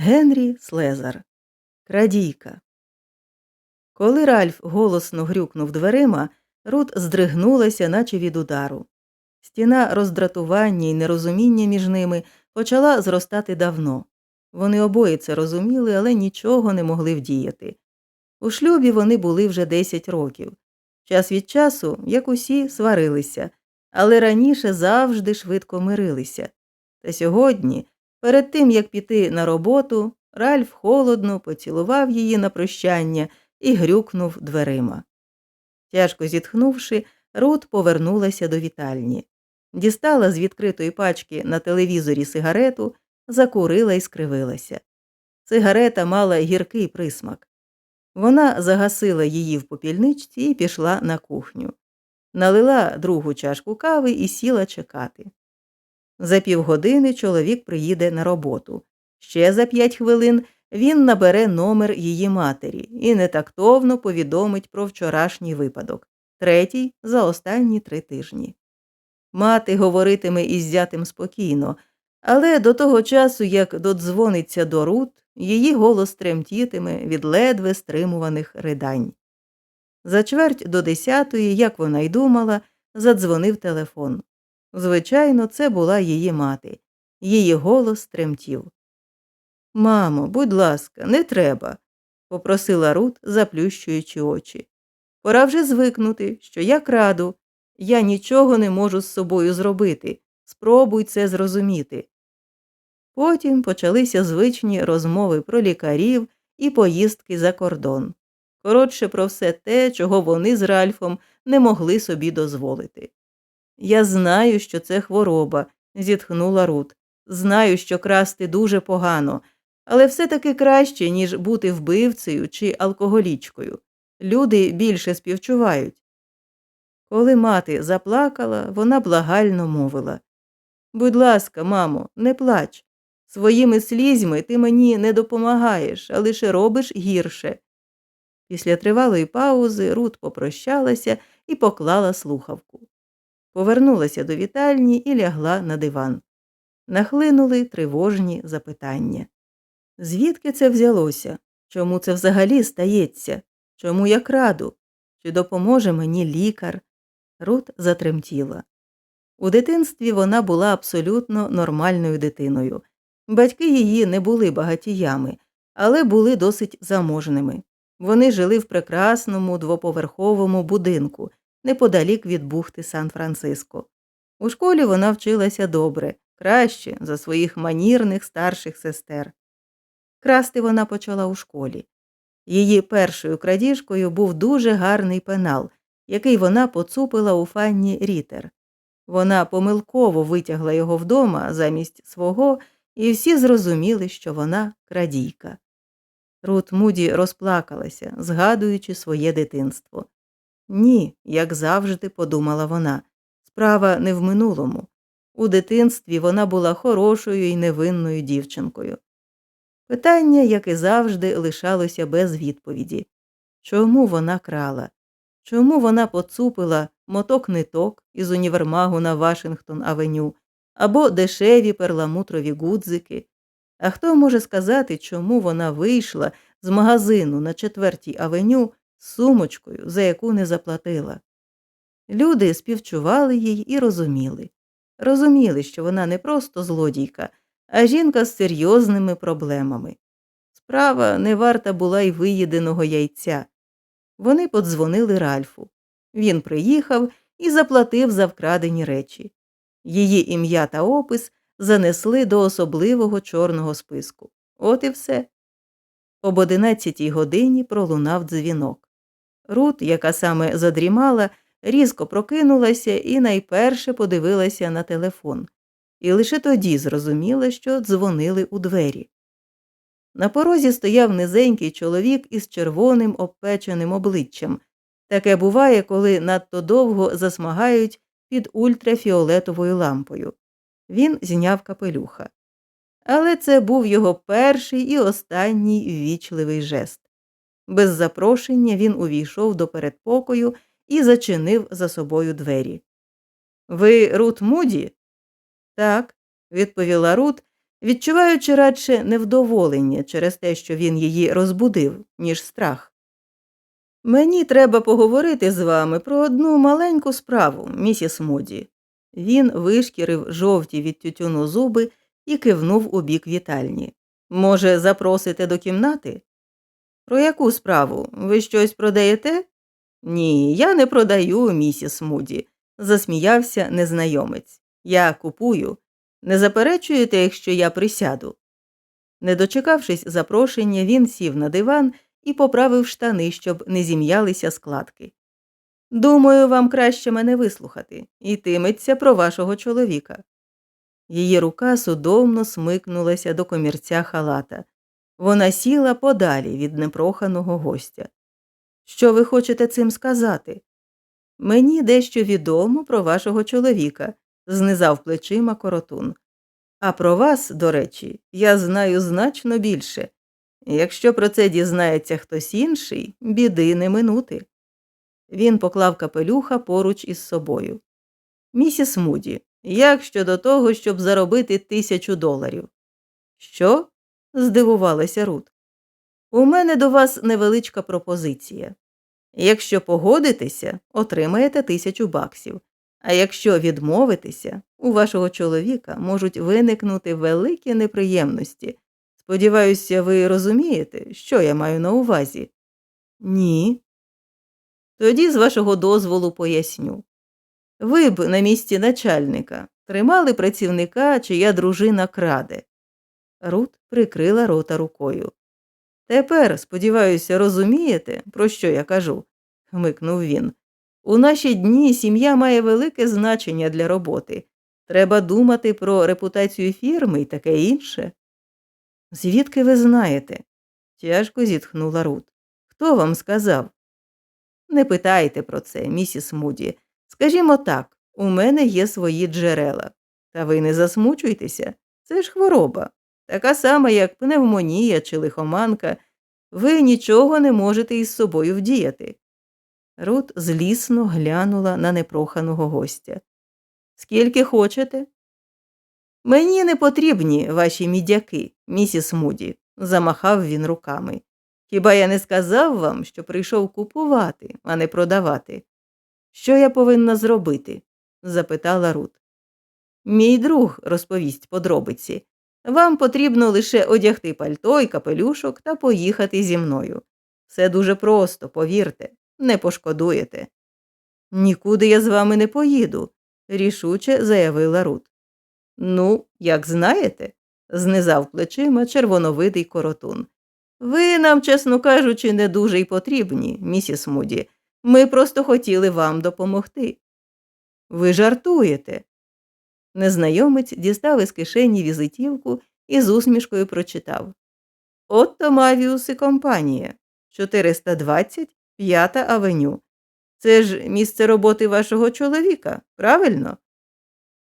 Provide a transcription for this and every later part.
Генрі Слезар. Крадійка. Коли Ральф голосно грюкнув дверима, Рут здригнулася, наче від удару. Стіна роздратування і нерозуміння між ними почала зростати давно. Вони обоє це розуміли, але нічого не могли вдіяти. У шлюбі вони були вже 10 років. Час від часу, як усі, сварилися, але раніше завжди швидко мирилися. Та сьогодні Перед тим, як піти на роботу, Ральф холодно поцілував її на прощання і грюкнув дверима. Тяжко зітхнувши, Рут повернулася до вітальні. Дістала з відкритої пачки на телевізорі сигарету, закурила і скривилася. Сигарета мала гіркий присмак. Вона загасила її в попільничці і пішла на кухню. Налила другу чашку кави і сіла чекати. За півгодини чоловік приїде на роботу. Ще за п'ять хвилин він набере номер її матері і нетактовно повідомить про вчорашній випадок, третій за останні три тижні. Мати говоритиме із зятем спокійно, але до того часу, як додзвониться до Рут, її голос тремтітиме від ледве стримуваних ридань. За чверть до десятої, як вона й думала, задзвонив телефон. Звичайно, це була її мати. Її голос тремтів. Мамо, будь ласка, не треба, попросила Рут, заплющуючи очі. Пора вже звикнути, що я краду. Я нічого не можу з собою зробити. Спробуй це зрозуміти. Потім почалися звичні розмови про лікарів і поїздки за кордон. Коротше, про все те, чого вони з Ральфом не могли собі дозволити. Я знаю, що це хвороба, зітхнула Рут. Знаю, що красти дуже погано, але все таки краще, ніж бути вбивцею чи алкоголічкою. Люди більше співчувають. Коли мати заплакала, вона благально мовила Будь ласка, мамо, не плач. Своїми слізьми ти мені не допомагаєш, а лише робиш гірше. Після тривалої паузи Рут попрощалася і поклала слухавку повернулася до вітальні і лягла на диван. Нахлинули тривожні запитання. Звідки це взялося? Чому це взагалі стається? Чому я краду? Чи допоможе мені лікар? Рут затремтіла. У дитинстві вона була абсолютно нормальною дитиною. Батьки її не були багатіями, але були досить заможними. Вони жили в прекрасному двоповерховому будинку, неподалік від бухти Сан-Франциско. У школі вона вчилася добре, краще за своїх манірних старших сестер. Красти вона почала у школі. Її першою крадіжкою був дуже гарний пенал, який вона поцупила у фанні Рітер. Вона помилково витягла його вдома замість свого, і всі зрозуміли, що вона крадійка. Рут Муді розплакалася, згадуючи своє дитинство. Ні, як завжди, подумала вона. Справа не в минулому. У дитинстві вона була хорошою і невинною дівчинкою. Питання, як і завжди, лишалося без відповіді чому вона крала? Чому вона поцупила моток ниток із універмагу на Вашингтон Авеню або дешеві перламутрові гудзики? А хто може сказати, чому вона вийшла з магазину на четвертій авеню сумочкою, за яку не заплатила. Люди співчували їй і розуміли. Розуміли, що вона не просто злодійка, а жінка з серйозними проблемами. Справа не варта була й виїденого яйця. Вони подзвонили Ральфу. Він приїхав і заплатив за вкрадені речі. Її ім'я та опис занесли до особливого чорного списку. От і все. Об одинадцятій годині пролунав дзвінок. Рут, яка саме задрімала, різко прокинулася і найперше подивилася на телефон, і лише тоді зрозуміла, що дзвонили у двері. На порозі стояв низенький чоловік із червоним обпеченим обличчям. Таке буває, коли надто довго засмагають під ультрафіолетовою лампою. Він зняв капелюха. Але це був його перший і останній ввічливий жест. Без запрошення він увійшов до передпокою і зачинив за собою двері. Ви Рут Муді? Так, відповіла Рут відчуваючи радше невдоволення через те, що він її розбудив, ніж страх. Мені треба поговорити з вами про одну маленьку справу, місіс Моді. Він вишкірив жовті від тютюну зуби і кивнув у бік вітальні. Може, запросите до кімнати? Про яку справу? Ви щось продаєте? Ні, я не продаю, місіс Муді, засміявся незнайомець. Я купую. Не заперечуєте, якщо я присяду. Не дочекавшись запрошення, він сів на диван і поправив штани, щоб не зім'ялися складки. Думаю, вам краще мене вислухати, йтиметься про вашого чоловіка. Її рука судомно смикнулася до комірця халата. Вона сіла подалі від непроханого гостя. Що ви хочете цим сказати? Мені дещо відомо про вашого чоловіка, знизав плечима коротун. А про вас, до речі, я знаю значно більше. Якщо про це дізнається хтось інший, біди не минути. Він поклав капелюха поруч із собою. Місіс Муді, як щодо того, щоб заробити тисячу доларів? Що? Здивувалася Рут. У мене до вас невеличка пропозиція. Якщо погодитеся, отримаєте тисячу баксів, а якщо відмовитеся, у вашого чоловіка можуть виникнути великі неприємності. Сподіваюся, ви розумієте, що я маю на увазі? Ні. Тоді, з вашого дозволу, поясню. Ви б на місці начальника тримали працівника, чия дружина краде. Рут прикрила рота рукою. Тепер, сподіваюся, розумієте, про що я кажу? хмикнув він. У наші дні сім'я має велике значення для роботи. Треба думати про репутацію фірми і таке інше. Звідки ви знаєте? тяжко зітхнула Рут. Хто вам сказав? Не питайте про це, місіс Муді. Скажімо так, у мене є свої джерела. Та ви не засмучуйтеся, це ж хвороба, така сама, як пневмонія чи лихоманка. Ви нічого не можете із собою вдіяти. Рут злісно глянула на непроханого гостя. Скільки хочете? Мені не потрібні ваші мідяки, місіс Муді, замахав він руками. Хіба я не сказав вам, що прийшов купувати, а не продавати? Що я повинна зробити? запитала Рут. Мій друг розповість подробиці. Вам потрібно лише одягти пальто і капелюшок та поїхати зі мною. Все дуже просто, повірте, не пошкодуєте. Нікуди я з вами не поїду, рішуче заявила Рут. Ну, як знаєте, знизав плечима червоновидий коротун. Ви нам, чесно кажучи, не дуже й потрібні, місіс Муді. Ми просто хотіли вам допомогти. Ви жартуєте. Незнайомець дістав із кишені візитівку і з усмішкою прочитав Отто Мавіус і компанія 420 П'ята авеню. Це ж місце роботи вашого чоловіка, правильно?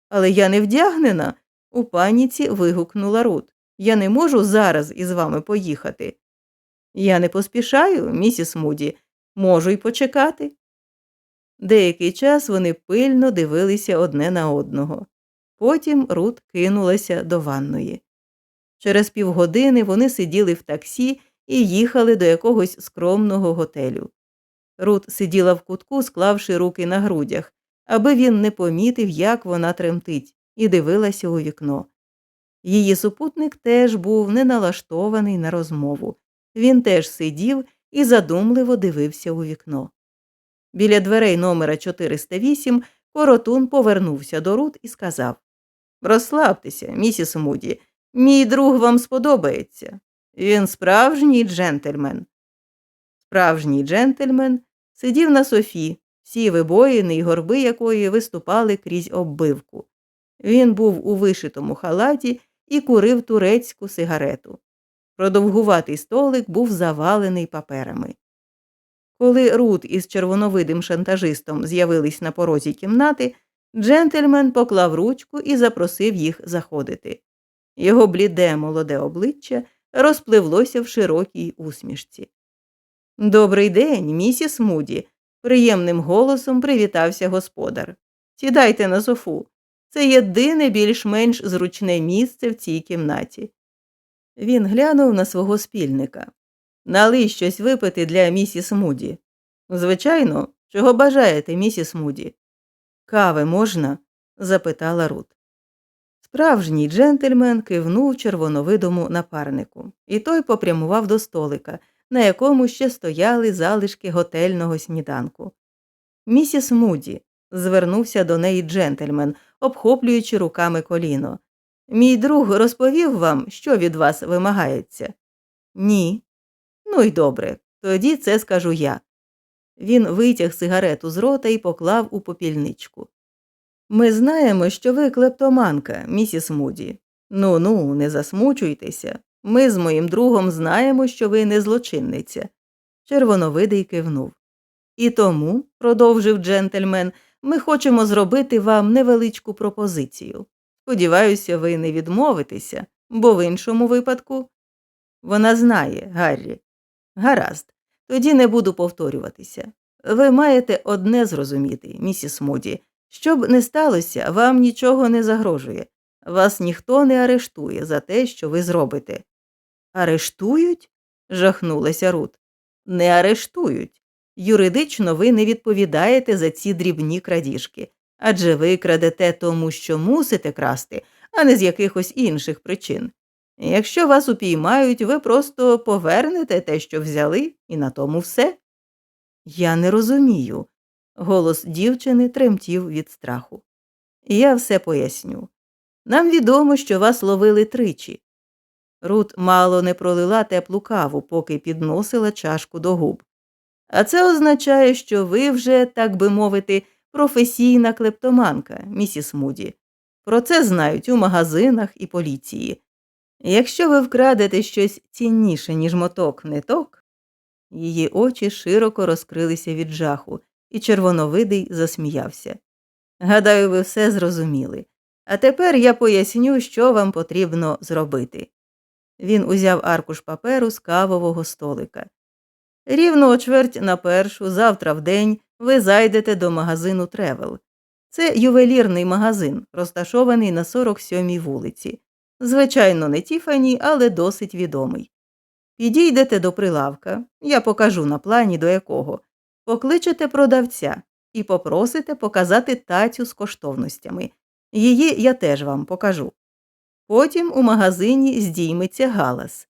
Але я не вдягнена, у паніці вигукнула Рут. Я не можу зараз із вами поїхати. Я не поспішаю, місіс Муді, можу й почекати. Деякий час вони пильно дивилися одне на одного. Потім Рут кинулася до ванної. Через півгодини вони сиділи в таксі і їхали до якогось скромного готелю. Рут сиділа в кутку, склавши руки на грудях, аби він не помітив, як вона тремтить, і дивилася у вікно. Її супутник теж був не налаштований на розмову. Він теж сидів і задумливо дивився у вікно. Біля дверей номера 408 коротун повернувся до Рут і сказав Розслабтеся, місіс Муді, мій друг вам сподобається. Він справжній джентльмен. Справжній джентльмен сидів на софі, всі вибоїни й горби якої виступали крізь оббивку. Він був у вишитому халаті і курив турецьку сигарету. Продовгуватий столик був завалений паперами. Коли Рут із червоновидим шантажистом з'явились на порозі кімнати, джентльмен поклав ручку і запросив їх заходити. Його бліде молоде обличчя розпливлося в широкій усмішці. Добрий день, місіс Муді, приємним голосом привітався господар. Сідайте на софу. Це єдине більш-менш зручне місце в цій кімнаті. Він глянув на свого спільника. Налий щось випити для місіс Муді. Звичайно, чого бажаєте, місіс Муді? Кави можна? запитала Рут. Справжній джентльмен кивнув червоновидому напарнику, і той попрямував до столика, на якому ще стояли залишки готельного сніданку. Місіс Муді, звернувся до неї джентльмен, обхоплюючи руками коліно. Мій друг розповів вам, що від вас вимагається? Ні. Ну й добре, тоді це скажу я. Він витяг сигарету з рота і поклав у попільничку. Ми знаємо, що ви клептоманка, місіс Муді. Ну ну, не засмучуйтеся. Ми з моїм другом знаємо, що ви не злочинниця. Червоновидий кивнув. І тому, продовжив джентльмен, ми хочемо зробити вам невеличку пропозицію. Сподіваюся, ви не відмовитеся, бо в іншому випадку вона знає, Гаррі. Гаразд, тоді не буду повторюватися. Ви маєте одне зрозуміти, місіс Муді. Щоб не сталося, вам нічого не загрожує. Вас ніхто не арештує за те, що ви зробите. Арештують? жахнулася Рут. Не арештують. Юридично ви не відповідаєте за ці дрібні крадіжки, адже ви крадете тому, що мусите красти, а не з якихось інших причин. Якщо вас упіймають, ви просто повернете те, що взяли, і на тому все. Я не розумію. Голос дівчини тремтів від страху. Я все поясню. Нам відомо, що вас ловили тричі. Рут мало не пролила теплу каву, поки підносила чашку до губ. А це означає, що ви вже, так би мовити, професійна клептоманка, місіс Муді. Про це знають у магазинах і поліції. Якщо ви вкрадете щось цінніше, ніж моток ниток, її очі широко розкрилися від жаху, і червоновидий засміявся. Гадаю, ви все зрозуміли. А тепер я поясню, що вам потрібно зробити. Він узяв аркуш паперу з кавового столика. Рівно о чверть на першу, завтра в день, ви зайдете до магазину Тревел. Це ювелірний магазин, розташований на 47-й вулиці. Звичайно, не Тіфані, але досить відомий. Підійдете до прилавка, я покажу на плані до якого, покличете продавця і попросите показати тацю з коштовностями. Її я теж вам покажу. Потім у магазині здійметься галас.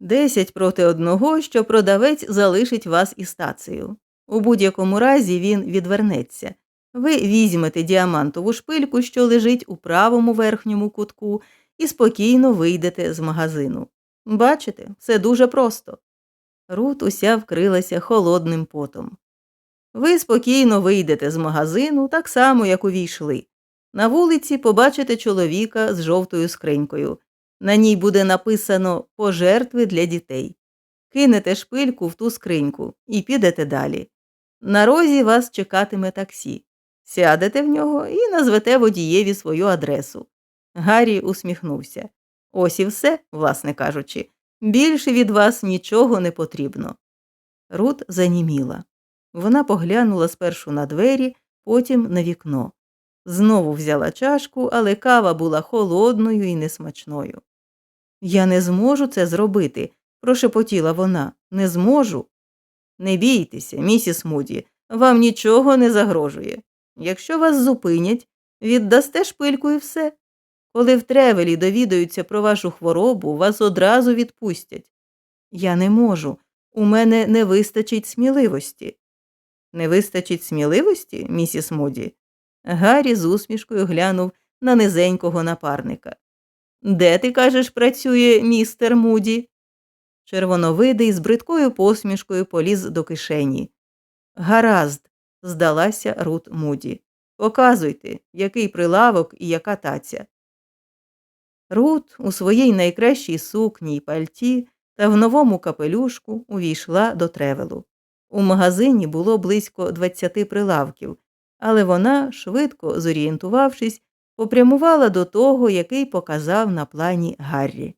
Десять проти одного, що продавець залишить вас із тацею. У будь-якому разі він відвернеться. Ви візьмете діамантову шпильку, що лежить у правому верхньому кутку, і спокійно вийдете з магазину. Бачите, все дуже просто. Рут уся вкрилася холодним потом. Ви спокійно вийдете з магазину, так само, як увійшли. На вулиці побачите чоловіка з жовтою скринькою. На ній буде написано пожертви для дітей. Кинете шпильку в ту скриньку і підете далі. На розі вас чекатиме таксі. Сядете в нього і назвете водієві свою адресу. Гаррі усміхнувся. Ось і все, власне кажучи. Більше від вас нічого не потрібно. Рут заніміла. Вона поглянула спершу на двері, потім на вікно. Знову взяла чашку, але кава була холодною і несмачною. Я не зможу це зробити, прошепотіла вона. Не зможу. Не бійтеся, місіс Муді, вам нічого не загрожує. Якщо вас зупинять, віддасте шпильку і все. Коли в тревелі довідаються про вашу хворобу, вас одразу відпустять. Я не можу. У мене не вистачить сміливості. Не вистачить сміливості, місіс Муді? Гаррі з усмішкою глянув на низенького напарника. Де ти, кажеш, працює містер Муді? Червоновидий з бридкою посмішкою поліз до кишені. Гаразд, здалася Рут Муді. Показуйте, який прилавок і яка таця. Рут у своїй найкращій сукні й пальті та в новому капелюшку увійшла до тревелу. У магазині було близько двадцяти прилавків, але вона, швидко зорієнтувавшись, попрямувала до того, який показав на плані Гаррі.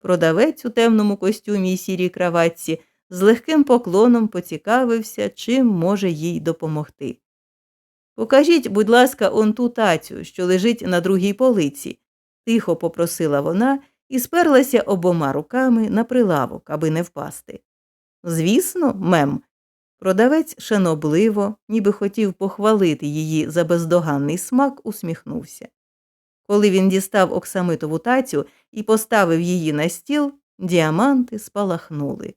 Продавець у темному костюмі й сірій краватці з легким поклоном поцікавився, чим може їй допомогти. Покажіть, будь ласка, он ту тацю, що лежить на другій полиці, тихо попросила вона і сперлася обома руками на прилавок, аби не впасти. Звісно, мем. Продавець шанобливо, ніби хотів похвалити її за бездоганний смак, усміхнувся. Коли він дістав оксамитову тацю і поставив її на стіл, діаманти спалахнули.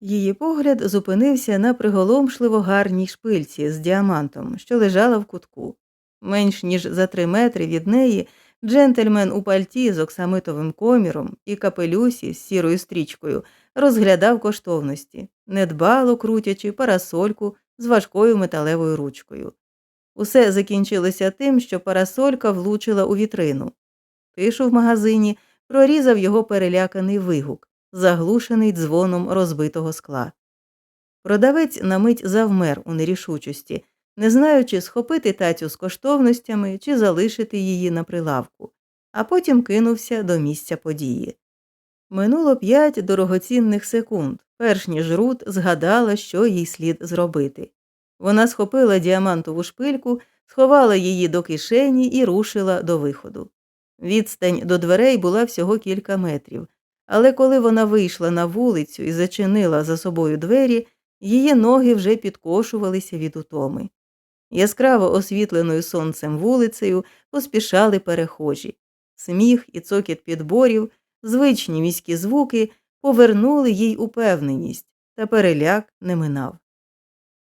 Її погляд зупинився на приголомшливо гарній шпильці з діамантом, що лежала в кутку. Менш ніж за три метри від неї джентльмен у пальті з оксамитовим коміром і капелюсі з сірою стрічкою розглядав коштовності, недбало крутячи парасольку з важкою металевою ручкою. Усе закінчилося тим, що парасолька влучила у вітрину. Тишу в магазині прорізав його переляканий вигук, заглушений дзвоном розбитого скла. Продавець на мить завмер у нерішучості, не знаючи, схопити тацю з коштовностями чи залишити її на прилавку, а потім кинувся до місця події. Минуло п'ять дорогоцінних секунд, перш ніж Рут згадала, що їй слід зробити. Вона схопила діамантову шпильку, сховала її до кишені і рушила до виходу. Відстань до дверей була всього кілька метрів, але коли вона вийшла на вулицю і зачинила за собою двері, її ноги вже підкошувалися від утоми. Яскраво освітленою сонцем вулицею поспішали перехожі. Сміх і цокіт підборів, звичні міські звуки повернули їй упевненість, та переляк не минав.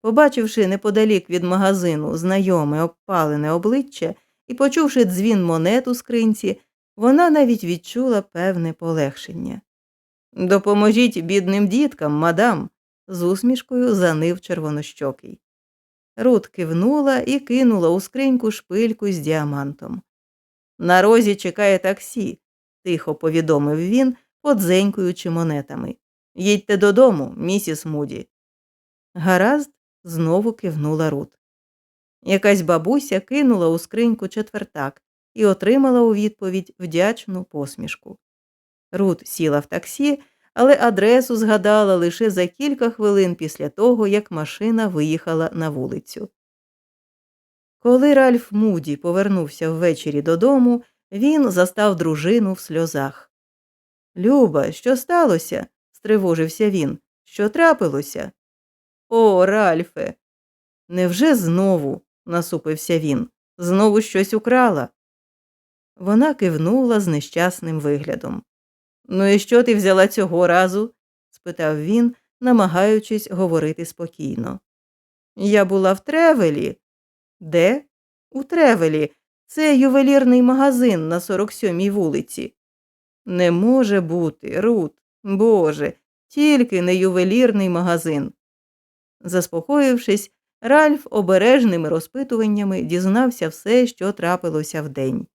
Побачивши неподалік від магазину знайоме обпалене обличчя і почувши дзвін монет у скринці, вона навіть відчула певне полегшення. Допоможіть бідним діткам, мадам, з усмішкою занив червонощокий. Рут кивнула і кинула у скриньку шпильку з діамантом. На розі чекає таксі, тихо повідомив він, подзенькуючи монетами. Їдьте додому, місіс Муді. Гаразд, знову кивнула Рут. Якась бабуся кинула у скриньку четвертак і отримала у відповідь вдячну посмішку. Рут сіла в таксі, але адресу згадала лише за кілька хвилин після того, як машина виїхала на вулицю. Коли Ральф Муді повернувся ввечері додому, він застав дружину в сльозах. Люба, що сталося? стривожився він. Що трапилося? О, Ральфе. Невже знову? насупився він. Знову щось украла. Вона кивнула з нещасним виглядом. Ну і що ти взяла цього разу? спитав він, намагаючись говорити спокійно. Я була в тревелі. Де? У тревелі. Це ювелірний магазин на 47-й вулиці. Не може бути, Рут, Боже, тільки не ювелірний магазин. Заспокоївшись, Ральф обережними розпитуваннями дізнався все, що трапилося вдень.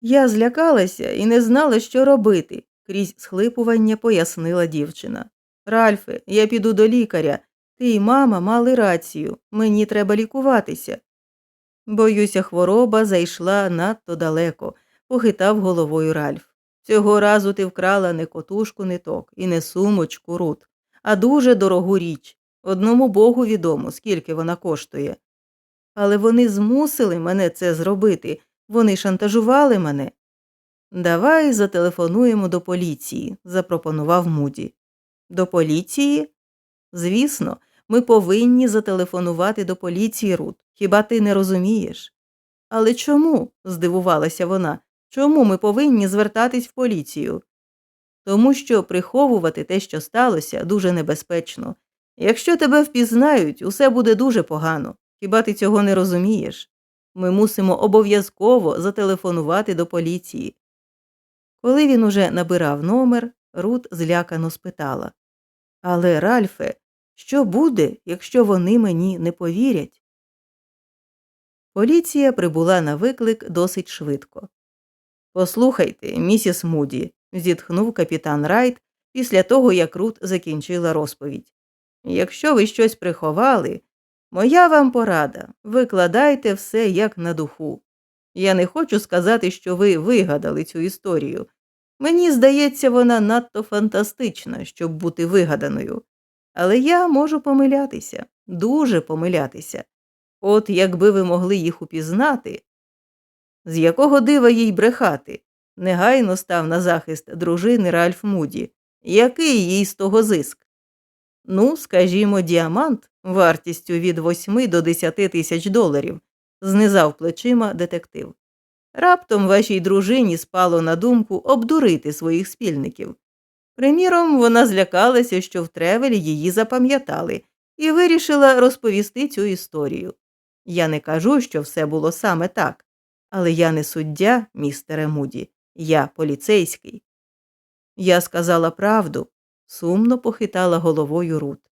Я злякалася і не знала, що робити, крізь схлипування пояснила дівчина. Ральфе, я піду до лікаря. Ти і мама мали рацію, мені треба лікуватися. Боюся, хвороба зайшла надто далеко, похитав головою Ральф. Цього разу ти вкрала не котушку ниток і не сумочку рут, а дуже дорогу річ. Одному богу відомо, скільки вона коштує. Але вони змусили мене це зробити, вони шантажували мене. Давай зателефонуємо до поліції, запропонував Муді. До поліції? Звісно, ми повинні зателефонувати до поліції, Рут. Хіба ти не розумієш? Але чому? здивувалася вона. Чому ми повинні звертатись в поліцію? Тому що приховувати те, що сталося, дуже небезпечно. Якщо тебе впізнають, усе буде дуже погано. Хіба ти цього не розумієш? Ми мусимо обов'язково зателефонувати до поліції. Коли він уже набирав номер, Рут злякано спитала Але, Ральфе, що буде, якщо вони мені не повірять? Поліція прибула на виклик досить швидко. Послухайте, місіс Муді, зітхнув капітан Райт після того, як Рут закінчила розповідь. Якщо ви щось приховали, моя вам порада викладайте все як на духу. Я не хочу сказати, що ви вигадали цю історію. Мені здається, вона надто фантастична, щоб бути вигаданою. Але я можу помилятися, дуже помилятися. От якби ви могли їх упізнати, з якого дива їй брехати? негайно став на захист дружини Ральф Муді. Який їй з того зиск? Ну, скажімо, діамант вартістю від 8 до 10 тисяч доларів, знизав плечима детектив. Раптом вашій дружині спало на думку обдурити своїх спільників. Приміром, вона злякалася, що в тревелі її запам'ятали, і вирішила розповісти цю історію. Я не кажу, що все було саме так, але я не суддя, містере Муді, я поліцейський. Я сказала правду, сумно похитала головою Рут.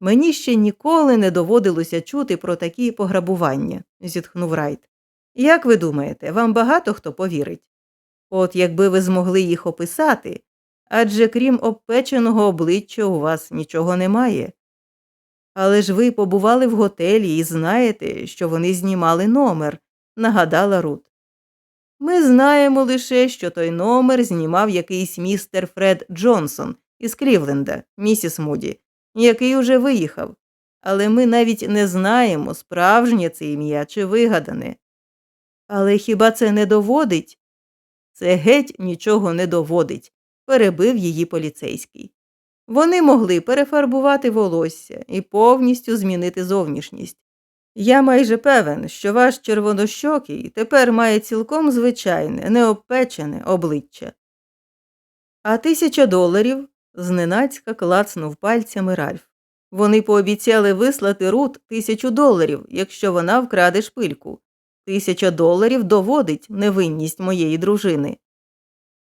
Мені ще ніколи не доводилося чути про такі пограбування, зітхнув Райт. Як ви думаєте, вам багато хто повірить? От якби ви змогли їх описати, адже крім обпеченого обличчя у вас нічого немає. Але ж ви побували в готелі і знаєте, що вони знімали номер, нагадала Рут. Ми знаємо лише, що той номер знімав якийсь містер Фред Джонсон із Клівленда, місіс Муді, який уже виїхав, але ми навіть не знаємо, справжнє це ім'я чи вигадане. Але хіба це не доводить? Це геть нічого не доводить, перебив її поліцейський. Вони могли перефарбувати волосся і повністю змінити зовнішність. Я майже певен, що ваш червонощокий тепер має цілком звичайне, необпечене обличчя. А тисяча доларів зненацька клацнув пальцями Ральф. Вони пообіцяли вислати Рут тисячу доларів, якщо вона вкраде шпильку. Тисяча доларів доводить невинність моєї дружини.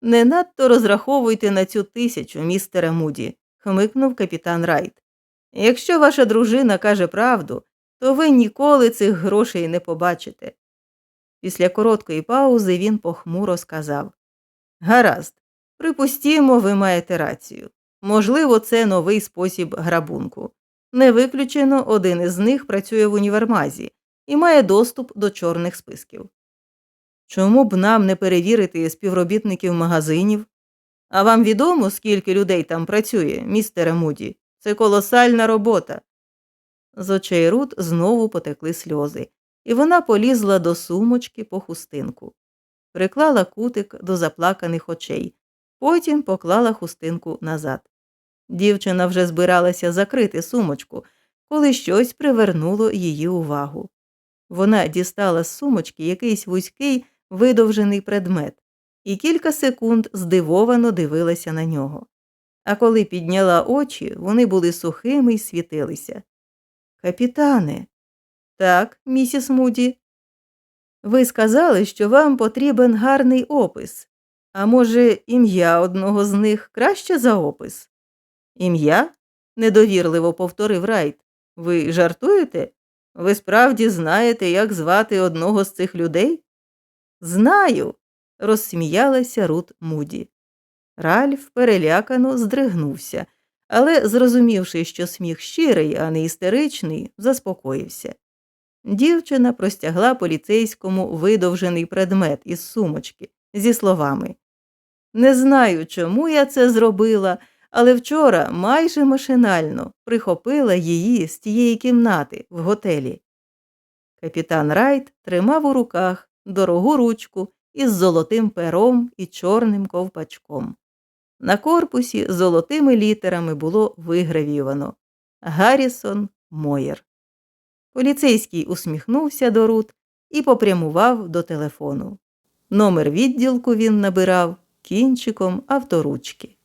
Не надто розраховуйте на цю тисячу, містере Муді, хмикнув капітан Райт. Якщо ваша дружина каже правду, то ви ніколи цих грошей не побачите. Після короткої паузи він похмуро сказав Гаразд, припустімо, ви маєте рацію. Можливо, це новий спосіб грабунку. Не виключено, один із них працює в універмазі і має доступ до чорних списків. Чому б нам не перевірити співробітників магазинів? А вам відомо, скільки людей там працює, містере Муді? Це колосальна робота. З очей Рут знову потекли сльози, і вона полізла до сумочки по хустинку. Приклала кутик до заплаканих очей, потім поклала хустинку назад. Дівчина вже збиралася закрити сумочку, коли щось привернуло її увагу. Вона дістала з сумочки якийсь вузький видовжений предмет і кілька секунд здивовано дивилася на нього. А коли підняла очі, вони були сухими й світилися. Капітане. Так, місіс Муді. Ви сказали, що вам потрібен гарний опис. А може, ім'я одного з них краще за опис? Ім'я? недовірливо повторив Райт. Ви жартуєте? Ви справді знаєте, як звати одного з цих людей? Знаю, розсміялася Рут Муді. Ральф перелякано здригнувся, але, зрозумівши, що сміх щирий, а не істеричний, заспокоївся. Дівчина простягла поліцейському видовжений предмет із сумочки зі словами Не знаю, чому я це зробила, але вчора майже машинально прихопила її з тієї кімнати в готелі. Капітан Райт тримав у руках дорогу ручку із золотим пером і чорним ковпачком. На корпусі золотими літерами було вигравівано Гаррісон Моєр. Поліцейський усміхнувся до Рут і попрямував до телефону. Номер відділку він набирав кінчиком авторучки.